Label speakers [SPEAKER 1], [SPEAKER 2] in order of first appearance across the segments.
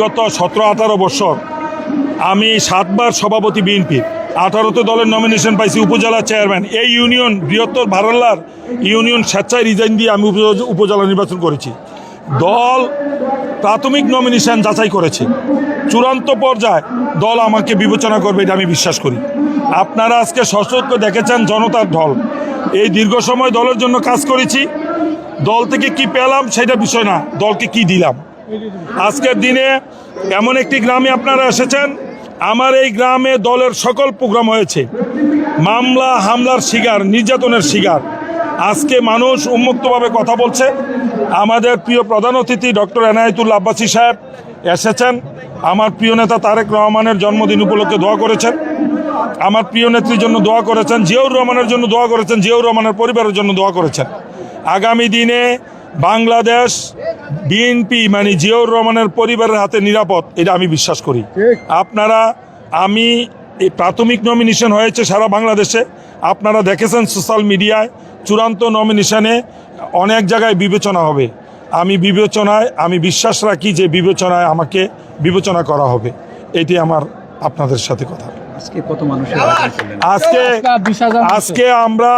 [SPEAKER 1] গত সতেরো আঠারো বছর আমি সাতবার সভাপতি বিএনপির আঠারোতে দলের নমিনেশন পাইছি উপজেলা চেয়ারম্যান এই ইউনিয়ন বৃহত্তর ভারল্লার ইউনিয়ন স্বেচ্ছায় রিজাইন দিয়ে আমি উপ- উপজেলা নির্বাচন করেছি। দল প্রাথমিক নমিনেশন যাচাই করেছে। চূড়ান্ত পর্যায়ে দল আমাকে বিবেচনা করবে এটা আমি বিশ্বাস করি। আপনারা আজকে সশস্ত্র দেখেছেন জনতার ঢল। এই দীর্ঘ সময় দলের জন্য কাজ করেছি। দল থেকে কি পেলাম সেটা বিষয় না, দলকে কি দিলাম? আজকের দিনে এমন একটি গ্রামে আপনারা এসেছেন। আমার এই গ্রামে দলের সকল প্রোগ্রাম হয়েছে। মামলা, হামলার শিকার, নির্যাতনের শিকার। আজকে মানুষ উন্মুক্তভাবে কথা বলছে। আমাদের প্রিয় প্রধান অতিথি ডক্টর এনায়েতুল আব্বাসী সাহেব এসেছেন। আমার প্রিয় নেতা তারেক রহমানের জন্মদিন উপলক্ষে দোয়া করেছেন। আমার প্রিয় নেত্রীর জন্য দোয়া করেছেন, জিয়াউর রহমানের জন্য দোয়া করেছেন, জিয়াউর রহমানের পরিবারের জন্য দোয়া করেছেন। আগামী দিনে বাংলাদেশ বিএনপি মানে জিয়াউর রহমানের পরিবারের হাতে নিরাপদ এটা আমি বিশ্বাস করি। আপনারা আমি এই প্রাথমিক নমিনেশন হয়েছে সারা বাংলাদেশে। আপনারা দেখেছেন সোশ্যাল মিডিয়ায় চূড়ান্ত নমিনেশনে অনেক জায়গায় বিবেচনা হবে। আমি বিবেচনায় আমি বিশ্বাস রাখি যে বিবেচনায় আমাকে বিবেচনা করা হবে। এটি আমার আপনাদের সাথে কথা।
[SPEAKER 2] আজকে কত মানুষের
[SPEAKER 1] আজকে আজকে আমরা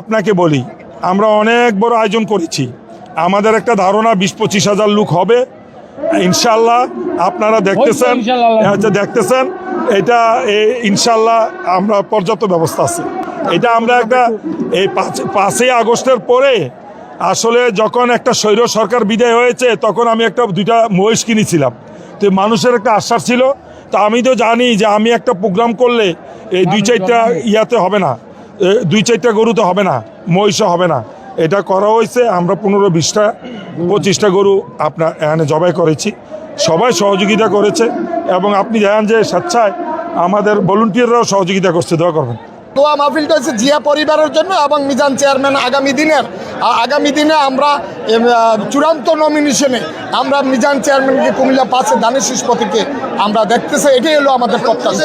[SPEAKER 1] আপনাকে বলি আমরা অনেক বড় আয়োজন করেছি। আমাদের একটা ধারণা বিশ পঁচিশ হাজার লোক হবে। ইনশাল্লাহ আপনারা দেখতেছেন আচ্ছা দেখতেছেন এটা এ- ইনশাল্লাহ আমরা পর্যাপ্ত ব্যবস্থা আছে। এটা আমরা একটা এই পাঁচ পাঁচই আগস্টের পরে আসলে যখন একটা স্বৈর সরকার বিদায় হয়েছে তখন আমি একটা দুইটা মহিষ কিনেছিলাম। তো মানুষের একটা আশ্বাস ছিল। তা আমি তো জানি যে আমি একটা প্রোগ্রাম করলে এই দুই চারটা ইয়াতে হবে না। দুই চারটা গরুতে হবে না মহিষও হবে না। এটা করা হয়েছে, আমরা পনেরো বিশটা, পঁচিশটা গরু আপনার এখানে জবাই করেছি। সবাই সহযোগিতা করেছে এবং আপনি জানেন যে স্বেচ্ছায় আমাদের ভলেন্টিয়াররাও সহযোগিতা করছে, দোয়া করবেন।
[SPEAKER 3] দোয়া মাহফিলটা হচ্ছে জিয়া পরিবারের জন্য এবং মিজান চেয়ারম্যান আগামী দিনের আগামী দিনে আমরা চূড়ান্ত নমিনেশনে আমরা মিজান চেয়ারম্যানকে কুমিল্লা পাশে দানের শিষ্পতিকে আমরা দেখতেছি, এটাই হলো আমাদের প্রত্যাশা।